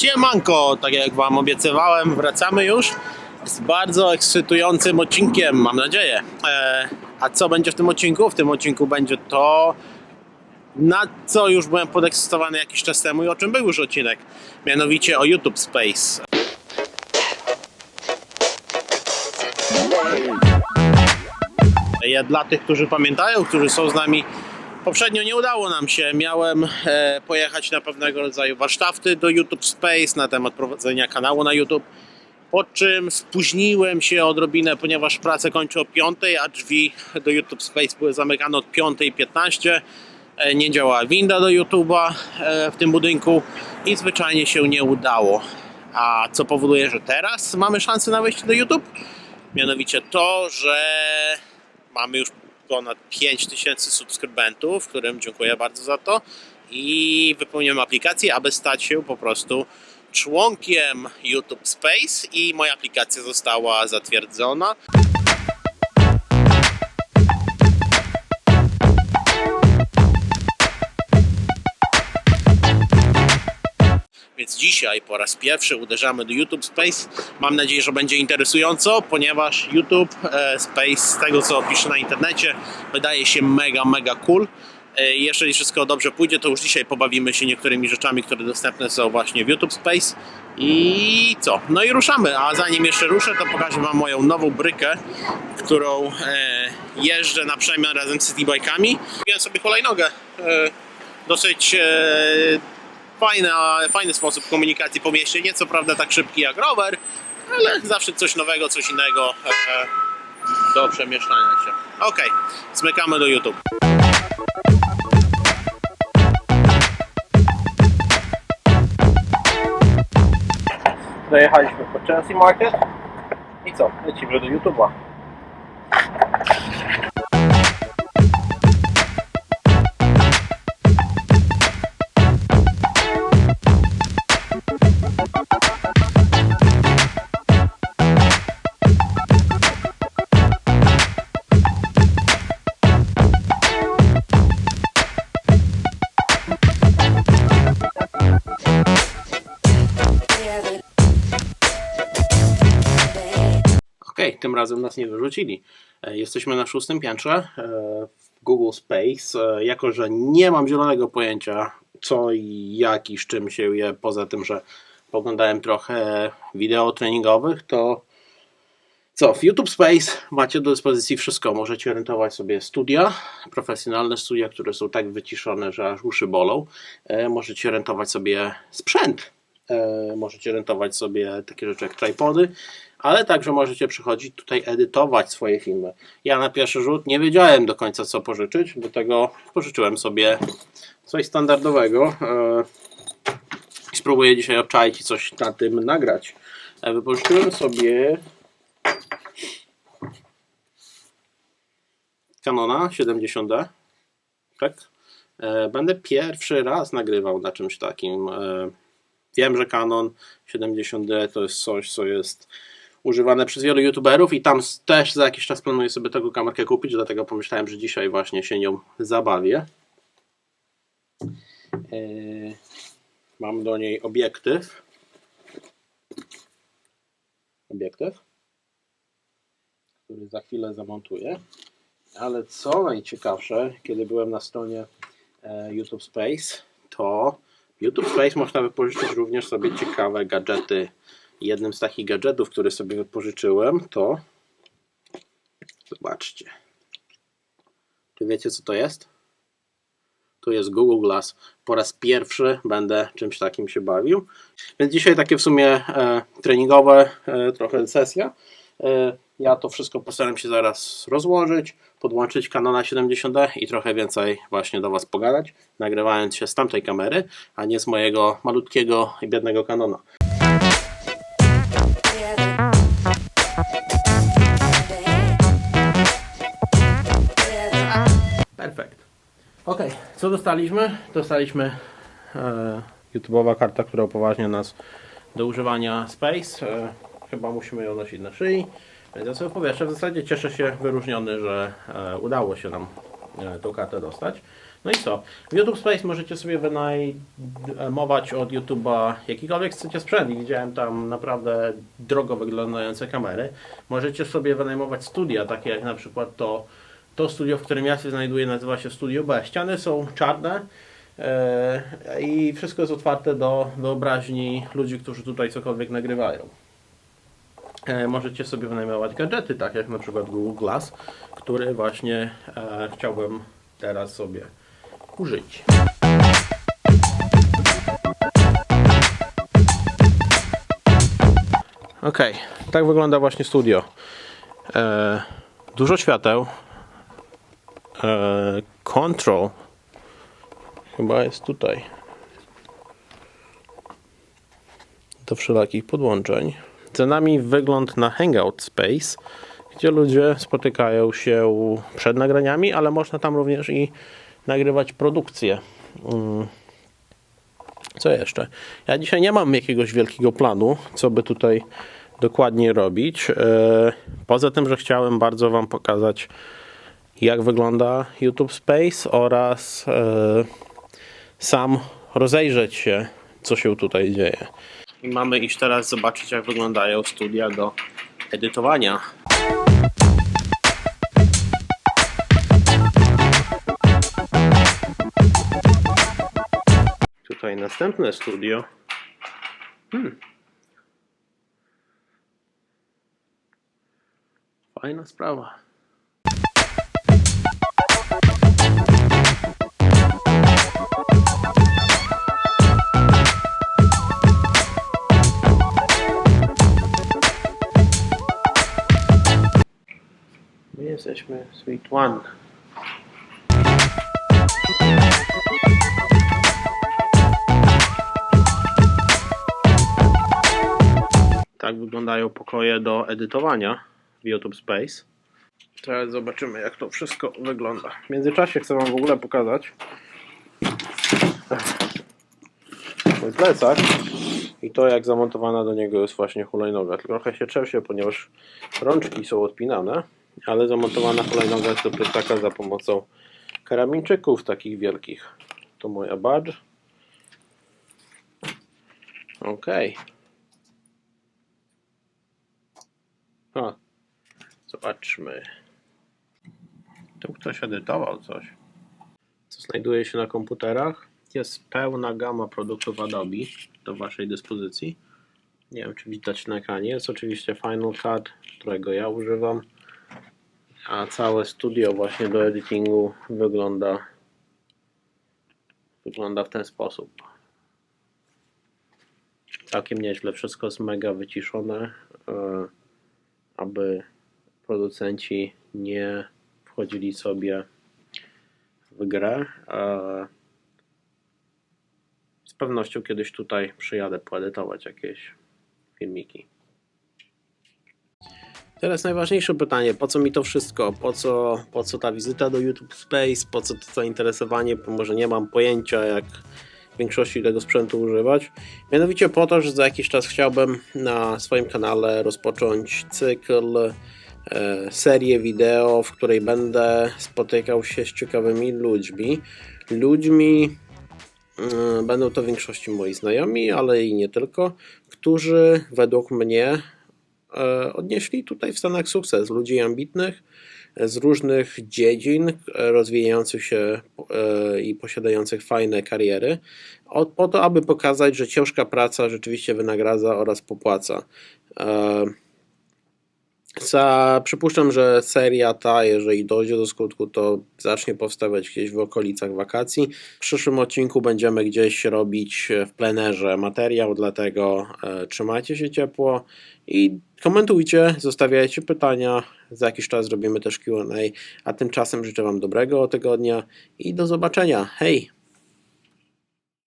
Siemanko, tak jak Wam obiecywałem, wracamy już z bardzo ekscytującym odcinkiem, mam nadzieję. E, a co będzie w tym odcinku? W tym odcinku będzie to, na co już byłem podekscytowany jakiś czas temu i o czym był już odcinek, mianowicie o YouTube Space. Ja dla tych, którzy pamiętają, którzy są z nami Poprzednio nie udało nam się. Miałem e, pojechać na pewnego rodzaju warsztaty do YouTube Space na temat prowadzenia kanału na YouTube. Po czym spóźniłem się odrobinę, ponieważ pracę kończę o 5, a drzwi do YouTube Space były zamykane od 5.15. E, nie działała winda do YouTube'a e, w tym budynku i zwyczajnie się nie udało. A co powoduje, że teraz mamy szansę na wejście do YouTube? Mianowicie to, że mamy już ponad 5000 subskrybentów, którym dziękuję bardzo za to i wypełniłem aplikację, aby stać się po prostu członkiem YouTube Space i moja aplikacja została zatwierdzona. Dzisiaj po raz pierwszy uderzamy do YouTube Space. Mam nadzieję, że będzie interesująco, ponieważ YouTube e, Space, z tego co piszę na internecie, wydaje się mega, mega cool. E, Jeżeli wszystko dobrze pójdzie, to już dzisiaj pobawimy się niektórymi rzeczami, które dostępne są właśnie w YouTube Space. I co? No i ruszamy. A zanim jeszcze ruszę, to pokażę Wam moją nową brykę, którą e, jeżdżę na przemian razem z citybike'ami. Kupiłem sobie hulajnogę. E, dosyć fajna, fajny sposób komunikacji po mieście. Nie co prawda tak szybki jak rower, ale zawsze coś nowego, coś innego e, do przemieszczania się. Ok, zmykamy do YouTube. Dojechaliśmy po Chelsea Market i co? Lecimy do YouTube'a. Tym razem nas nie wyrzucili. E, Jesteśmy na szóstym piętrze e, w Google Space. E, Jako, że nie mam zielonego pojęcia, co i jak i z czym się je, poza tym, że poglądałem trochę wideo treningowych, to co, w YouTube Space macie do dyspozycji wszystko. Możecie rentować sobie studia, profesjonalne studia, które są tak wyciszone, że aż uszy bolą. Możecie rentować sobie sprzęt. E, Możecie rentować sobie takie rzeczy jak tripody, ale także możecie przychodzić tutaj edytować swoje filmy. Ja na pierwszy rzut nie wiedziałem do końca co pożyczyć, dlatego pożyczyłem sobie coś standardowego. e, I spróbuję dzisiaj obczaić i coś na tym nagrać. E, Wypożyczyłem sobie Canona 70D. Tak? Będę pierwszy raz nagrywał na czymś takim. Wiem, że Canon 70D to jest coś, co jest używane przez wielu youtuberów i tam też za jakiś czas planuję sobie taką kamerkę kupić, dlatego pomyślałem, że dzisiaj właśnie się nią zabawię. E, Mam do niej obiektyw. Obiektyw, który za chwilę zamontuję. Ale co najciekawsze, kiedy byłem na stronie e, YouTube Space, to YouTube Space można wypożyczyć również sobie ciekawe gadżety. Jednym z takich gadżetów, który sobie wypożyczyłem, to zobaczcie. Czy wiecie, co to jest? To jest Google Glass. Po raz pierwszy będę czymś takim się bawił. Więc dzisiaj takie w sumie e, treningowe e, trochę sesja. E, ja to wszystko postaram się zaraz rozłożyć, podłączyć Canona 70D i trochę więcej właśnie do Was pogadać, nagrywając się z tamtej kamery, a nie z mojego malutkiego i biednego Canona. Perfekt. Ok, co dostaliśmy? Dostaliśmy e, YouTube'owa karta, która upoważnia nas do używania Space. E, chyba musimy ją nosić na szyi. Sobie powierzę. W zasadzie cieszę się wyróżniony, że e, udało się nam e, tą kartę dostać. No i co? W YouTube Space możecie sobie wynajmować od YouTube'a jakikolwiek chcecie sprzęt widziałem tam naprawdę drogo wyglądające kamery. Możecie sobie wynajmować studia, takie jak na przykład to, to studio, w którym ja się znajduję, nazywa się Studio B. Ściany są czarne e, i wszystko jest otwarte do wyobraźni ludzi, którzy tutaj cokolwiek nagrywają. E, Możecie sobie wynajmować gadżety, tak jak na przykład Google Glass, który właśnie e, chciałbym teraz sobie użyć. Ok, tak wygląda właśnie studio. E, dużo świateł. E, control chyba jest tutaj. Do wszelakich podłączeń. Za nami wygląd na Hangout Space, gdzie ludzie spotykają się przed nagraniami, ale można tam również i nagrywać produkcję. Mm. Co jeszcze? Ja dzisiaj nie mam jakiegoś wielkiego planu, co by tutaj dokładnie robić. E, Poza tym, że chciałem bardzo Wam pokazać, jak wygląda YouTube Space oraz e, sam rozejrzeć się, co się tutaj dzieje. I mamy iść teraz zobaczyć, jak wyglądają studia do edytowania. Tutaj następne studio. Hmm. Fajna sprawa. Jesteśmy Suite One. Tak wyglądają pokoje do edytowania w YouTube Space. Teraz zobaczymy, jak to wszystko wygląda. W międzyczasie chcę Wam w ogóle pokazać mój plecak i to, jak zamontowana do niego jest właśnie hulajnoga. Trochę się trzęsie, ponieważ rączki są odpinane, ale zamontowana hulajnoga jest do plecaka za pomocą karabinczyków takich wielkich. To moja badge. Ok. O, zobaczmy. Tu ktoś edytował coś. Co znajduje się na komputerach? Jest pełna gama produktów Adobe do Waszej dyspozycji. Nie wiem, czy widać na ekranie. Jest oczywiście Final Cut, którego ja używam. A całe studio właśnie do editingu wygląda wygląda w ten sposób. Całkiem nieźle. Wszystko jest mega wyciszone, e, aby producenci nie wchodzili sobie w grę. Z pewnością kiedyś tutaj przyjadę poedytować jakieś filmiki. Teraz najważniejsze pytanie, po co mi to wszystko? Po co, po co ta wizyta do YouTube Space? Po co to zainteresowanie? Bo może nie mam pojęcia, jak w większości tego sprzętu używać. Mianowicie po to, że za jakiś czas chciałbym na swoim kanale rozpocząć cykl, e, serię wideo, w której będę spotykał się z ciekawymi ludźmi. Ludźmi, e, będą to w większości moi znajomi, ale i nie tylko, którzy według mnie odnieśli tutaj w Stanach sukces. Ludzi ambitnych e, z różnych dziedzin, e, rozwijających się e, i posiadających fajne kariery, po to, aby pokazać, że ciężka praca rzeczywiście wynagradza oraz popłaca. E, Za, przypuszczam, że seria ta, jeżeli dojdzie do skutku, to zacznie powstawać gdzieś w okolicach wakacji. W przyszłym odcinku będziemy gdzieś robić w plenerze materiał, dlatego e, trzymajcie się ciepło i komentujcie, zostawiajcie pytania. Za jakiś czas zrobimy też QA. A tymczasem życzę Wam dobrego tygodnia i do zobaczenia. Hej!